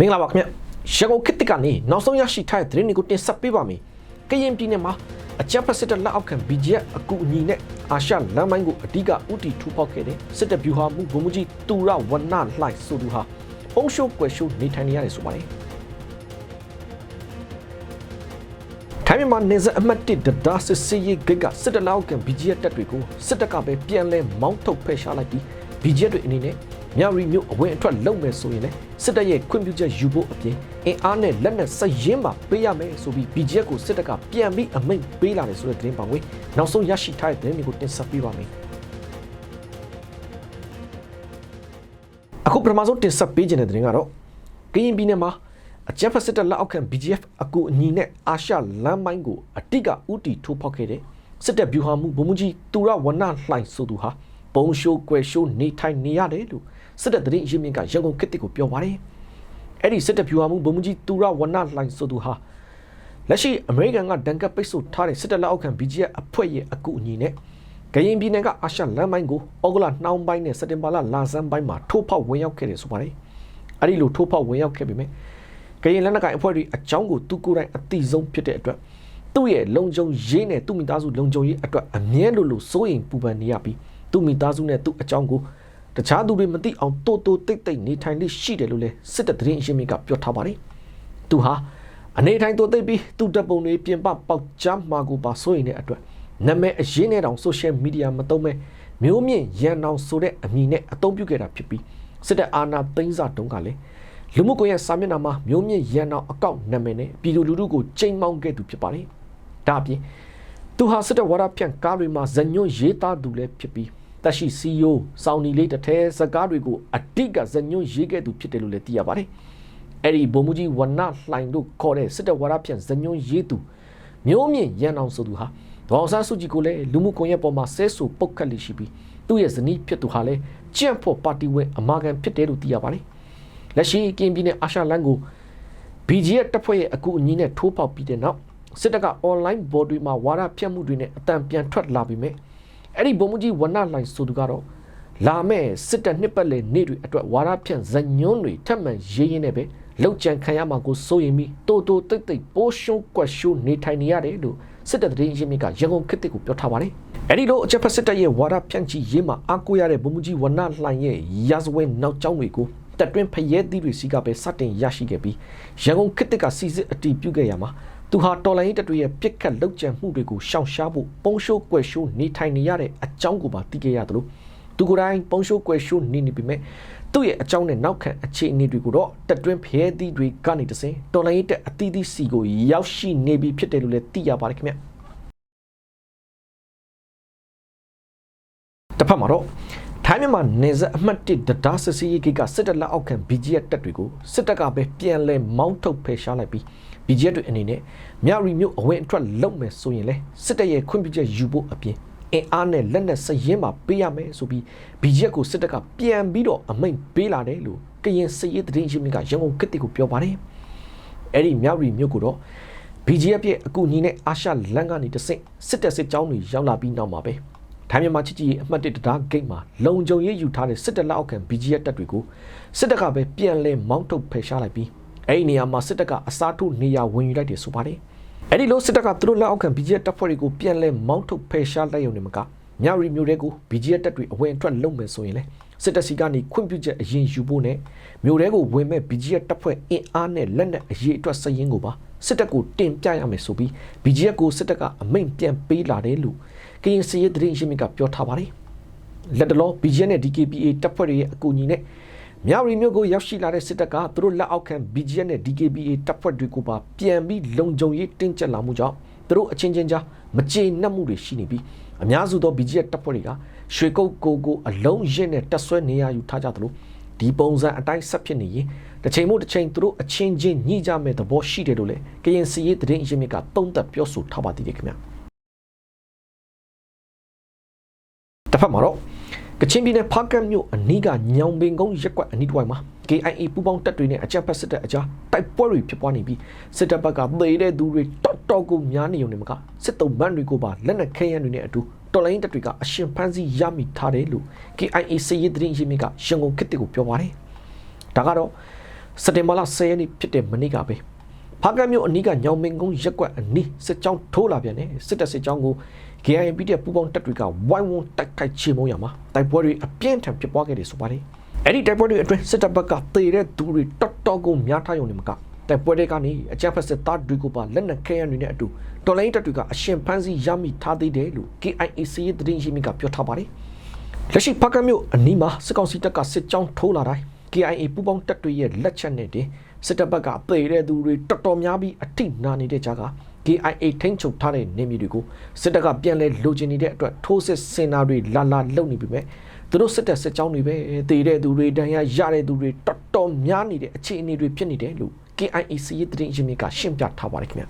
မင်္ဂလာပါခင်ဗျရန်ကုန်ခေတ်တစ်ကနေနောက်ဆုံးရရှိထားတဲ့သတင်းတွေကိုတင်ဆက်ပေးပါမယ်ကရင်ပြည်နယ်မှာအကြမ်းဖက်စစ်တပ်လက်အောက်ခံ BGF အကူအညီနဲ့အာရှလမ်းမိုင်းကိုအဓိကဥတီထူဖောက်ခဲ့တဲ့စစ်တပ်ဗျူဟာမှုဗိုလ်မှူးကြီးတူရဝနလှိုက်ဆိုသူဟာပုံရှိုးကွယ်ရှိုးနေထိုင်နေရတယ်ဆိုပါတယ်ထိုင်းမြန်မာနေဆက်အမှတ်1ဒဒါစစ်စီရေးဂိတ်ကစစ်တပ်လောက်ကန် BGF တပ်တွေကိုစစ်တပ်ကပဲပြန်လဲမောင်းထုတ်ဖယ်ရှားလိုက်ပြီး BGF တွေအနေနဲ့ မြောက်ရီမျိုးအဝင်အထွက်လုပ်မယ်ဆိုရင်လည်းစစ်တပ်ရဲ့ခွင့်ပြုချက်ယူဖို့အပြင်အင်အားနဲ့လက်နက်စရင်းမှာပေးရမယ်ဆိုပြီး BGF ကိုစစ်တပ်ကပြန်ပြီးအမိန့်ပေးလာတယ်ဆိုတဲ့သတင်းပါဝင်နောက်ဆုံးရရှိထားတဲ့သတင်းတွေကိုတင်ဆက်ပေးပါမယ်အခုပထမဆုံးတင်ဆက်ပေးခြင်းတဲ့သတင်းကတော့ကရင်ပြည်နယ်မှာအကြမ်းဖက်စစ်တပ်လက်အောက်ခံ BGF အကူအညီနဲ့အာရှလမ်းမိုင်းကိုအတိကဥတီထိုးဖောက်ခဲ့တဲ့စစ်တပ်ဗျူဟာမှုဗိုလ်မှူးကြီးတူရဝနလှိုင်ဆိုသူဟာ ပုံရှိုးကွယ်ရှိုးနေထိုင်နေရတယ်လို့စစ်တပ်သတင်းရင်းမြစ်ကရန်ကုန်ခေတ်တစ်ကိုပြောပါတယ်။အဲ့ဒီစစ်တပ်ဗျူဟာမှုဗိုလ်မှူးကြီးတူရဝနလှိုင်ဆိုသူဟာလက်ရှိအမေရိကန်ကဒဏ်ကပ်ပိတ်ဆို့ထားတဲ့စစ်တပ်လက်အောက်ခံ BGF အဖွဲ့ရဲ့အကူအညီနဲ့ကရင်ပြည်နယ်ကအာရှလမ်းမိုင်းကိုဩဂုတ်လနှောင်းပိုင်းနဲ့စက်တင်ဘာလလာဆန်းပိုင်းမှာထိုးဖောက်ဝင်ရောက်ခဲ့တယ်ဆိုပါတယ်။အဲ့ဒီလိုထိုးဖောက်ဝင်ရောက်ခဲ့ပြီမဲ့ကရင်လက်နက်ကိုင်အဖွဲ့တွေအကြောင်းကိုသူကိုယ်တိုင်အသိဆုံးဖြစ်တဲ့အတွက်သူ့ရဲ့လုံခြုံရေးနဲ့သူ့မိသားစုလုံခြုံရေးအတွက်အမြဲလိုလိုစိုးရိမ်ပူပန်နေရပြီး သူ့မိသားစုနဲ့သူ့အကြောင်းကိုတခြားသူတွေမသိအောင်တိုးတိုးတိတ်တိတ်နေထိုင်လိရှိတယ်လို့လဲစစ်တပ်သတင်းအရှင်းမြစ်ကပြောထားပါတယ်။သူဟာအနေထိုင်တိုးတိတ်ပြီးသူ့တပ်ပုံတွေပြင်ပပေါက်ကြားမှာကိုပါစိုးရိမ်တဲ့အတွက်နာမည်အရင်းနဲ့တောင် social media မသုံးမဲ့မျိုးမြင့်ရန်အောင်ဆိုတဲ့အမည်နဲ့အသုံးပြုခဲ့တာဖြစ်ပြီးစစ်တပ်အာဏာသိမ်းစာတုန်းကလည်းလူမှုကွန်ရက်စာမျက်နှာမှာမျိုးမြင့်ရန်အောင်အကောင့်နာမည်နဲ့ပြည်သူလူထုကိုချိန်မောင်းခဲ့သူဖြစ်ပါတယ်။ဒါအပြင်သူဟာစစ်တပ်ဝါဒဖြန့်ကားတွေမှာဇညွန့်ရေးသားသူလည်းဖြစ်ပြီး တက်ရှိစီယိုစောင်းနီလေးတစ်ထဲစကားတွေကိုအတိတ်ကဇညွန့်ရေးခဲ့သူဖြစ်တယ်လို့လည်းသိရပါတယ်။အဲ့ဒီဘုံမူကြီးဝနလှိုင်တို့ခေါ်တဲ့စစ်တပ်ဝါဒဖြန့်ဇညွန့်ရေးသူမျိုးမြင့်ရန်အောင်ဆိုသူဟာဒေါအောင်ဆန်းစုကြည်ကိုလည်းလူမှုကွန်ရက်ပေါ်မှာဆဲဆူပုတ်ခတ်လိရှိပြီးသူ့ရဲ့ဇနီးဖြစ်သူဟာလည်းကြန့်ဖို့ပါတီဝင်အမာခံဖြစ်တယ်လို့သိရပါတယ်။လက်ရှိကင်းပြည်နယ်အာရှလန်ကို BGF တပ်ဖွဲ့ရဲ့အကူအညီနဲ့ထိုးပေါက်ပြီးတဲ့နောက်စစ်တပ်က online board တွေမှာဝါဒဖြန့်မှုတွေနဲ့အတန်ပြန်ထွက်လာပြီးမြဲ အဲ့ဒီဘုံမကြီးဝနလိုင်ဆိုသူကတော့လာမဲ့စစ်တပ်နှစ်ပတ်လည်နေ့တွေအတွက်ဝါဒဖြန့်ဇညွန်းတွေထပ်မံရေးရင်းနဲ့ပဲလောက်ကြံခံရမှာကိုစိုးရင်ပြီးတိုးတိုးတိတ်တိတ်ပိုးရှုံးကွက်ရှုံးနေထိုင်နေရတယ်လို့စစ်တပ်သတင်းရင်းမြစ်ကရန်ကုန်ခေတ်တစ်ကိုပြောထားပါတယ်အဲ့ဒီလိုအချက်ဖက်စစ်တပ်ရဲ့ဝါဒဖြန့်ချီရေးမှာအားကိုးရတဲ့ဘုံမကြီးဝနလှိုင်ရဲ့ရာဇဝဲနောက်ကျောင်းတွေကိုတက်တွင်းဖရဲသီးတွေစီကပဲစတင်ရရှိခဲ့ပြီးရန်ကုန်ခေတ်တစ်ကစီစစ်အတီးပြုတ်ခဲ့ရမှာ သူဟာတော်လိုင်းတပ်တွေရဲ့ပြစ်ခတ်လောက်ကျန်မှုတွေကိုရှောင်ရှားဖို့ပုံရှိုးကွယ်ရှိုးနေထိုင်နေရတဲ့အကြောင်းကိုပါသိခဲ့ရသလိုသူကိုယ်တိုင်ပုံရှိုးကွယ်ရှိုးနေနေပြီမဲ့သူ့ရဲ့အကြောင်းနဲ့နောက်ခံအခြေအနေတွေကိုတော့တက်တွင်းဖရဲသီးတွေကနေတစင်တော်လိုင်းတပ်အသီးသီးစီကိုရောက်ရှိနေပြီဖြစ်တယ်လို့လည်းသိရပါတယ်ခင်ဗျတစ်ဖက်မှာတော့ ထိုင်းမြန်မာနေဆက်အမှတ်1ဒဒါဆစီရေးကိကစစ်တပ်လက်အောက်ခံ BGF တပ်တွေကိုစစ်တပ်ကပဲပြန်လဲမောင်းထုတ်ဖယ်ရှားလိုက်ပြီး BGF တွေအနေနဲ့မြရီမျိုးအဝင်အထွက်လုပ်မယ်ဆိုရင်လေစစ်တပ်ရဲ့ခွင့်ပြုချက်ယူဖို့အပြင်အင်အားနဲ့လက်နက်စရင်မှာပေးရမယ်ဆိုပြီး BGF ကိုစစ်တပ်ကပြန်ပြီးတော့အမိန့်ပေးလာတယ်လို့ကရင်စစ်ရေးသတင်းရှင်ကရန်ကုန်ကတိကိုပြောပါတယ်အဲ့ဒီမြရီမျိုးကိုတော့ BGF ရဲ့အကူအညီနဲ့အာရှလန်ကနေတဆင့်စစ်တပ်စစ်ကြောင်းတွေရောက်လာပြီးနောက်မှာပဲ ထိုင်းမြန်မာချစ်ကြည်အမှတ်1တရားဂိတ်မှာလုံခြုံရေးယူထားတဲ့စစ်တပ်လက်အောက်ခံ BGF တပ်တွေကိုစစ်တပ်ကပဲပြန်လဲမောင်းထုတ်ဖယ်ရှားလိုက်ပြီးအဲ့ဒီနေရာမှာစစ်တပ်ကအစားထိုးနေရာဝင်ယူလိုက်တယ်ဆိုပါတယ်အဲ့ဒီလိုစစ်တပ်ကသူတို့လက်အောက်ခံ BGF တပ်ဖွဲ့တွေကိုပြန်လဲမောင်းထုတ်ဖယ်ရှားလိုက်ရုံနဲ့မကမြရီမျိုးတွေကို BGF တပ်တွေအဝင်အထွက်လုပ်မယ်ဆိုရင်လေစစ်တပ်စီကနေခွင့်ပြုချက်အရင်ယူဖို့နဲ့မျိုးတွေကိုဝင်မဲ့ BGF တပ်ဖွဲ့အင်အားနဲ့လက်နက်အရေးအတွက်စည်ရင်းကိုပါစစ်တပ်ကိုတင်ပြရမယ်ဆိုပြီး BGF ကိုစစ်တပ်ကအမိန့်ပြန်ပေးလာတယ်လို့ ကရင်စီရေးသတင်းရင်းမြစ်ကပြောထားပါတယ်လက်တလော BGF နဲ့ DKPA တပ်ဖွဲ့တွေရဲ့အကူအညီနဲ့မြရီမျိုးကိုရောက်ရှိလာတဲ့စစ်တပ်ကသူတို့လက်အောက်ခံ BGF နဲ့ DKPA တပ်ဖွဲ့တွေကိုပါပြန်ပြီးလုံခြုံရေးတင်းကျပ်လာမှုကြောင့်သူတို့အချင်းချင်းကြားမကျေနပ်မှုတွေရှိနေပြီးအများစုသော BGF တပ်ဖွဲ့တွေကရွှေကုတ်ကိုကိုအလုံးရင့်နဲ့တက်ဆွဲနေရယူထားကြသလိုဒီပုံစံအတိုင်းဆက်ဖြစ်နေရင်တစ်ချိန်မို့တစ်ချိန်သူတို့အချင်းချင်းညှိကြမဲ့သဘောရှိတယ်လို့လေကရင်စီရေးသတင်းအရင်းမြစ်ကတုံ့တက်ပြောဆိုထားပါသေးတယ်ခင်ဗျာ တစ်ဖက်မှာတော့ကချင်ပြည်နယ်ဖားကတ်မြို့အနီးကညောင်ပင်ကုန်းရက်ကွက်အနီးတစ်ဝိုက်မှာ KIA ပူးပေါင်းတပ်တွေနဲ့အကြမ်းဖက်စစ်တပ်အကြားတိုက်ပွဲတွေဖြစ်ပွားနေပြီးစစ်တပ်ဘက်ကသေတဲ့သူတွေတော်တော်ကိုများနေုံနဲ့မကစစ်တုံးဘန်းတွေကိုပါလက်နက်ခဲယမ်းတွေနဲ့အတူတော်လိုင်းတပ်တွေကအရှင်ဖမ်းဆီးရမိထားတယ်လို့ KIA စစ်ရေးသတင်းရင်းမြစ်ကရန်ကုန်ခေတ်ကိုပြောပါတယ်။ဒါကတော့စက်တင်ဘာလ10ရက်နေ့ဖြစ်တဲ့မနေ့ကပဲဖားကတ်မြို့အနီးကညောင်မင်းကုန်းရက်ကွက်အနီးစစ်ကြောင်းထိုးလာပြန်တယ်စစ်တပ်စစ်ကြောင်းကို KIP တဲ့ပူပေါင်းတပ်တွေကဝိုင်းဝန်းတိုက်ခိုက်ချေမှုရမှာတိုက်ပွဲတွေအပြင်းထန်ဖြစ်ပွားခဲ့တယ်ဆိုပါတယ်အဲ့ဒီတိုက်ပွဲတွေအတွင်းစစ်တပ်ဘက်ကတေတဲ့သူတွေတော်တော်ကိုများထားရုံနဲ့မကတိုက်ပွဲတွေကနေအကြမ်းဖက်စစ်သားတွေကိုပါလက်နက်ခဲယမ်းတွေနဲ့အတူတော်လိုင်းတပ်တွေကအရှင်ဖမ်းဆီးရမိထားသေးတယ်လို့ KIAC ရဲ့သတင်းရင်းမြစ်ကပြောထားပါတယ်လက်ရှိဖားကတ်မြို့အနီးမှာစစ်ကောင်စီတပ်ကစစ်ကြောင်းထိုးလာတိုင်း KIA ပူပေါင်းတပ်တွေရဲ့လက်ချက်နဲ့တင်စစ်တပ်ဘက်ကပေတဲ့သူတွေတော်တော်များပြီးအထိနာနေတဲ့ကြားက KIA ထိန်းချုပ်ထားတဲ့နေမြေတွေကိုစစ်တပ်ကပြန်လဲလိုချင်နေတဲ့အတွက်ထိုးစစ်စင်တာတွေလာလာလုပ်နေပြီမဲ့သူတို့စစ်တပ်စစ်ကြောင်းတွေပဲတည်တဲ့သူတွေတန်ရရတဲ့သူတွေတော်တော်များနေတဲ့အခြေအနေတွေဖြစ်နေတယ်လို့ KIA စီးရေးသတင်းရင်းမြစ်ကရှင်းပြထားပါတယ်ခင်ဗျာ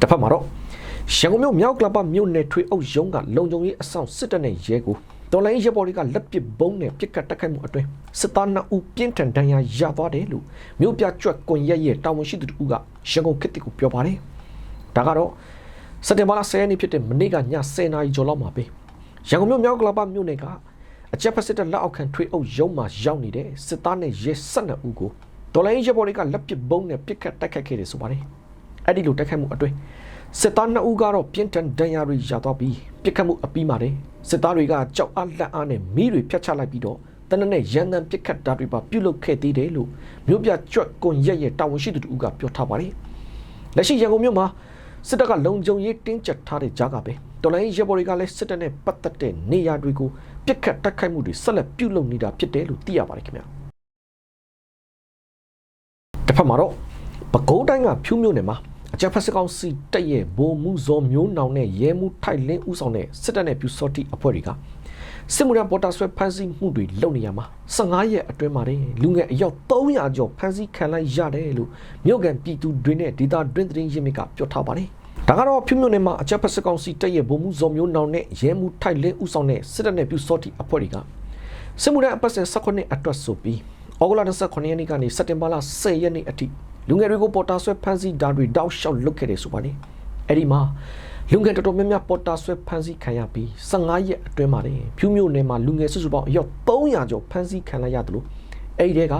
တစ်ဖက်မှာတော့ရန်ကုန်မြို့မြောက်ကလပ်ပမြို့နယ်ထွေအုပ်ရုံးကလုံခြုံရေးအဆောင်စစ်တပ်နဲ့ရဲကို တော်လိုင်းရဲဘော်တွေကလက်ပစ်ဘုံနဲ့ပစ်ကတ်တက်ခိုက်မှုအတွင်းစစ်သား2ဦးပြင်းထန်ဒဏ်ရာရသွားတယ်လို့မြို့ပြကျွတ်ကွန်ရက်ရဲ့တာဝန်ရှိသူတို့ကရန်ကုန်ခေတ်ကိုပြောပါတယ်။ဒါကတော့စက်တင်ဘာလ10ရက်နေ့ဖြစ်တဲ့မနေ့ကည10:00နာရီကျော်လောက်မှာပဲရန်ကုန်မြို့မြောက်ကလပ်ပမြို့နယ်ကအကြက်ဖက်စစ်တပ်လက်အောက်ခံထွေအုပ်ရုံးမှာရောက်နေတဲ့စစ်သားနဲ့ရဲ12ဦးကိုတော်လိုင်းရဲဘော်တွေကလက်ပစ်ဘုံနဲ့ပစ်ကတ်တက်ခိုက်ခဲ့တယ်ဆိုပါတယ်။အဲ့ဒီလိုတက်ခိုက်မှုအတွင်းစစ်သား2ဦးကတော့ပြင်းထန်ဒဏ်ရာတွေရသွားပြီးပြစ်ခတ်မှုအပြီးမှာတယ် စစ်သားတွေကကြောက်အားလက်အားနဲ့မီးတွေဖျက်ချလိုက်ပြီးတော့တနက်နဲ့ရန်တမ်းပြစ်ခတ်တာတွေပါပြုတ်လုခဲ့သေးတယ်လို့မြို့ပြကြွက်ကွန်ရက်ရဲ့တာဝန်ရှိသူတို့ကပြောထားပါတယ်လက်ရှိရန်ကုန်မြို့မှာစစ်တပ်ကလုံခြုံရေးတင်းကျပ်ထားတဲ့ကြားကပဲတော်လိုင်းရဲဘော်တွေကလည်းစစ်တပ်နဲ့ပတ်သက်တဲ့နေရာတွေကိုပြစ်ခတ်တိုက်ခိုက်မှုတွေဆက်လက်ပြုလုပ်နေတာဖြစ်တယ်လို့သိရပါတယ်ခင်ဗျာတစ်ဖက်မှာတော့ပဲခူးတိုင်းကဖြူးမြို့နယ်မှာ အကြမ်းဖက်စစ်ကောင်စီတပ်ရဲ့ဗိုလ်မှုဇော်မျိုးနောင်နဲ့ရဲမှုထိုက်လင်းဦးဆောင်တဲ့စစ်တပ်နဲ့ပြူစောတိအဖွဲ့တွေကစစ်မှုရပေါ်တာဆွဲဖမ်းဆီးမှုတွေလုပ်နေရမှာ15ရက်အတွင်းမှာတင်လူငယ်အယောက်300ကျော်ဖမ်းဆီးခံလိုက်ရတယ်လို့မြို့ကန်ပြည်သူတွေနဲ့ဒေတာတွင်းသတင်းရင်းမြစ်ကပြောထားပါတယ်ဒါကတော့ဖြူမြို့နယ်မှာအကြမ်းဖက်စစ်ကောင်စီတပ်ရဲ့ဗိုလ်မှုဇော်မျိုးနောင်နဲ့ရဲမှုထိုက်လင်းဦးဆောင်တဲ့စစ်တပ်နဲ့ပြူစောတိအဖွဲ့တွေကစစ်မှုရအပတ်စဉ်18အတွက်ဆိုပြီးဩဂုတ်လ29ရက်နေ့ကနေစက်တင်ဘာလ10ရက်နေ့အထိ လူငယ်တွေကိုပေါ်တာဆွဲဖမ်းဆီးတာတွေတောက်လျှောက်လုပ်ခဲ့တယ်ဆိုပါလေအဲ့ဒီမှာလူငယ်တော်တော်များများပေါ်တာဆွဲဖမ်းဆီးခံရပြီး15ရက်အတွင်းမှာတင်ဖြူးမြို့နယ်မှာလူငယ်စုစုပေါင်းအယောက်300ကျော်ဖမ်းဆီးခံလိုက်ရတယ်လို့အဲ့ဒီတဲက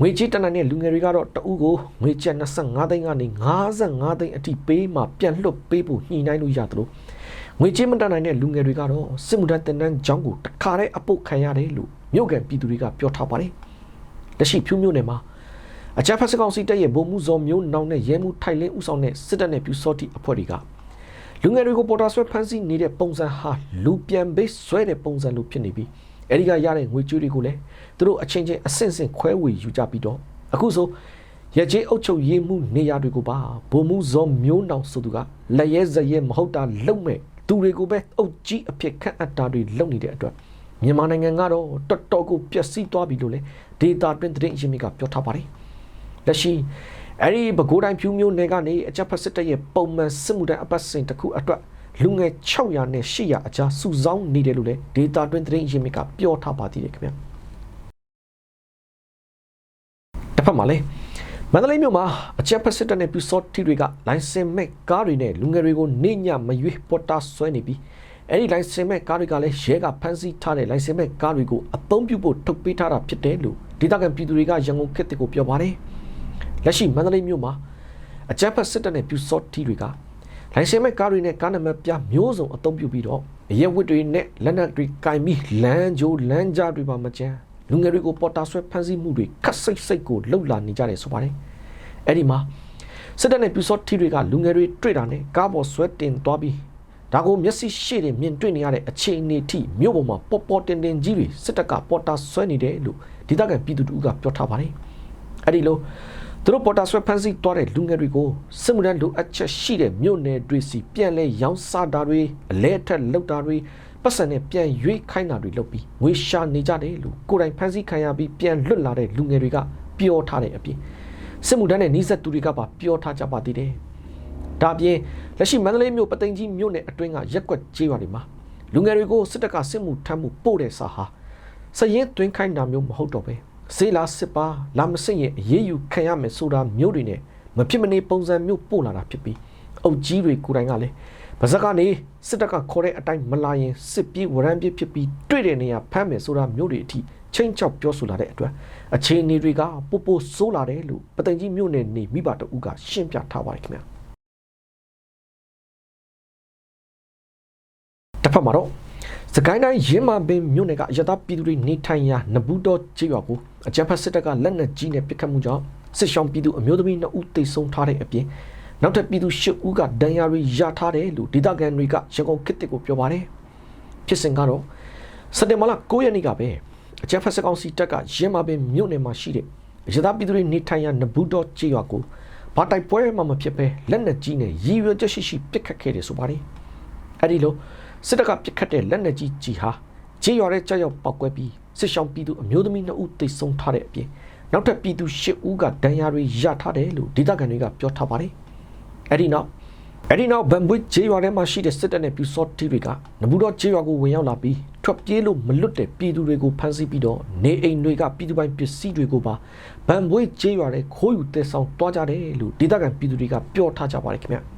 ငွေကြေးတနက်နဲ့လူငယ်တွေကတော့တအူးကိုငွေကျပ်25သိန်းကနေ55သိန်းအထိပေးမှပြန်လွတ်ပေးဖို့ညှိနှိုင်းလို့ရတယ်လို့ငွေကြေးမတတ်နိုင်တဲ့လူငယ်တွေကတော့စစ်မှုထမ်းတင်တန်းကျောင်းကိုတခါတည်းအပုတ်ခံရတယ်လို့မြို့ကန်ပြည်သူတွေကပြောထားပါတယ်လက်ရှိဖြူးမြို့နယ်မှာ အကြမ်းဖက်စစ်ကောင်စီတပ်ရဲ့ဗိုလ်မှူးဇော်မျိုးနောင်နဲ့ရဲမှုထိုက်လင်းဦးဆောင်တဲ့စစ်တပ်နဲ့ပြူစောတိအဖွဲ့တွေကလူငယ်တွေကိုပေါ်တာဆွဲဖမ်းဆီးနေတဲ့ပုံစံဟာလူပြန်ပေးဆွဲတဲ့ပုံစံလိုဖြစ်နေပြီးအဲဒီကရတဲ့ငွေကြေးတွေကိုလည်းသူတို့အချင်းချင်းအဆင့်ဆင့်ခွဲဝေယူကြပြီးတော့အခုဆိုရကြေးအုပ်ချုပ်ရေးမှုနေရာတွေကိုပါဗိုလ်မှူးဇော်မျိုးနောင်ဆိုသူကလက်ရဲဇရဲမဟုတ်တာလုံမဲ့သူတွေကိုပဲအုပ်ကြီးအဖြစ်ခန့်အပ်တာတွေလုပ်နေတဲ့အတွက်မြန်မာနိုင်ငံကတော့တော်တော်ကိုပျက်စီးသွားပြီလို့လေဒေတာတွင်သတင်းအရင်းမြစ်ကပြောထားပါတယ် လက်ရှိအဲ့ဒီပဲခူးတိုင်းဖြူမျိုးနယ်ကနေအကြပ်ဖက်စစ်တပ်ရဲ့ပုံမှန်စစ်မှုထမ်းအပတ်စဉ်တစ်ခုအတွက်လူငယ်600နဲ့800အကြားစုဆောင်းနေတယ်လို့လည်းဒေတာတွင်သတင်းရင်းမြစ်ကပြောထားပါသေးတယ်ခင်ဗျာတစ်ဖက်မှာလည်းမန္တလေးမြို့မှာအကြပ်ဖက်စစ်တပ်နဲ့ပြူစောတိတွေကလိုင်စင်မဲ့ကားတွေနဲ့လူငယ်တွေကိုနေညမရွေးပေါ်တာဆွဲနေပြီးအဲ့ဒီလိုင်စင်မဲ့ကားတွေကလည်းရဲကဖမ်းဆီးထားတဲ့လိုင်စင်မဲ့ကားတွေကိုအသုံးပြုဖို့ထုတ်ပေးထားတာဖြစ်တယ်လို့ဒေသခံပြည်သူတွေကရန်ကုန်ခေတ်ကိုပြောပါတယ် လက်ရှိမန္တလေးမြို့မှာအကြမ်းဖက်စစ်တပ်နဲ့ပြူစောတိတွေကလိုင်စင်မဲ့ကားတွေနဲ့ကားနံပါတ်ပြမျိုးစုံအသုံးပြုပြီးတော့ရဲဝတ်တွေနဲ့လက်နက်တွေကင်ပြီးလမ်းကြိုးလမ်းကြားတွေပါမကြမ်းလူငယ်တွေကိုပေါ်တာဆွဲဖမ်းဆီးမှုတွေခက်စိတ်စိတ်ကိုလှုပ်လာနေကြတယ်ဆိုပါတယ်အဲ့ဒီမှာစစ်တပ်နဲ့ပြူစောတိတွေကလူငယ်တွေတွေ့တာနဲ့ကားပေါ်ဆွဲတင်သွားပြီးဒါကိုမျက်စိရှေ့တင်မြင်တွေ့နေရတဲ့အခြေအနေထိမြို့ပေါ်မှာပေါ်ပေါ်တင်တင်ကြီးတွေစစ်တပ်ကပေါ်တာဆွဲနေတယ်လို့ဒေသခံပြည်သူတို့ကပြောထားပါတယ်အဲ့ဒီလို သူတို့ပေါ်တာဆွဲဖမ်းဆီးသွားတဲ့လူငယ်တွေကိုစစ်မှုထမ်းလိုအပ်ချက်ရှိတဲ့မြို့နယ်တွေစီပြန်လဲရောင်းစားတာတွေအလဲအထက်လောက်တာတွေပတ်စံနဲ့ပြန်ရွေးခိုင်းတာတွေလုပ်ပြီးငွေရှာနေကြတယ်လို့ကိုယ်တိုင်ဖမ်းဆီးခံရပြီးပြန်လွတ်လာတဲ့လူငယ်တွေကပြောထားတဲ့အပြင်စစ်မှုထမ်းနဲ့နှိစက်သူတွေကပါပြောထားကြပါသေးတယ်ဒါပြင်လက်ရှိမန္တလေးမြို့ပသိမ်ကြီးမြို့နယ်အတွင်းကရက်ကွက်ကျေးရွာတွေမှာလူငယ်တွေကိုစစ်တပ်ကစစ်မှုထမ်းမှုပို့တဲ့စာဟာစရင်သွင်းခိုင်းတာမျိုးမဟုတ်တော့ပဲ စေးလာစစ်ပါလာမစစ်ရင်အေးအေးယူခံရမယ်ဆိုတာမျိုးတွေနဲ့မဖြစ်မနေပုံစံမျိုးပို့လာတာဖြစ်ပြီးအုပ်ကြီးတွေကိုယ်တိုင်ကလည်းဗဇက်ကနေစစ်တပ်ကခေါ်တဲ့အတိုင်းမလာရင်စစ်ပြေးဝရမ်းပြေးဖြစ်ပြီးတွေ့တဲ့နေရာဖမ်းမယ်ဆိုတာမျိုးတွေအထိချချင်းချောက်ပြောဆိုလာတဲ့အတွက်အခြေအနေတွေကပိုပိုဆိုးလာတယ်လို့ပသိမ်ကြီးမြို့နယ်နေမိဘတအူးကရှင်းပြထားပါတယ်ခင်ဗျာတစ်ဖက်မှာတော့စကိုင်းတိုင်းရင်းမာပင်မြို့နယ်ကအရသာပြည်သူတွေနေထိုင်ရာနဘူးတော်ကျေးရွာကို အကြမ်းဖက်စစ်တပ်ကလက်နက်ကြီးနဲ့ပစ်ခတ်မှုကြောင့်စစ်ရှောင်းပြည်သူအမျိုးသမီး2ဦးသေဆုံးထားတဲ့အပြင်နောက်ထပ်ပြည်သူ10ဦးကဒဏ်ရာတွေရထားတယ်လို့ဒေသခံတွေကရန်ကုန်ခေတ်တစ်ကိုပြောပါတယ်ဖြစ်စဉ်ကတော့စက်တင်ဘာလ9ရက်နေ့ကပဲအကြမ်းဖက်စစ်ကောင်စီတပ်ကရင်းမာပင်မြို့နယ်မှာရှိတဲ့အရသာပြည်သူတွေနေထိုင်ရာနဘူးတော်ကျေးရွာကိုဘာတိုက်ပွဲမှမဖြစ်ပဲလက်နက်ကြီးနဲ့ရည်ရွယ်ချက်ရှိရှိပစ်ခတ်ခဲ့တယ်ဆိုပါတယ်အဲ့ဒီလိုစစ်တပ်ကပြစ်ခတ်တဲ့လက်နက်ကြီးကြီးဟာခြေရွာတဲ့ကြောက်ရောက်ပောက်ကွဲပြီး စစ်ရှောင်းပြည်သူအမျိုးသမီး2ဦးသေဆုံးထားတဲ့အပြင်နောက်ထပ်ပြည်သူ10ဦးကဒဏ်ရာတွေရထားတယ်လို့ဒေသခံတွေကပြောထားပါတယ်အဲ့ဒီနောက်အဲ့ဒီနောက်ဗန်ဘွေခြေရွာထဲမှာရှိတဲ့စစ်တပ်နဲ့ပြူစောတီတွေကနဘူးတော့ခြေရွာကိုဝင်ရောက်လာပြီးထွက်ပြေးလို့မလွတ်တဲ့ပြည်သူတွေကိုဖမ်းဆီးပြီးတော့နေအိမ်တွေကပြည်သူပိုင်ပစ္စည်းတွေကိုပါဗန်ဘွေခြေရွာထဲခိုးယူတဲဆောင်တွားကြတယ်လို့ဒေသခံပြည်သူတွေကပြောထားကြပါတယ်ခင်ဗျ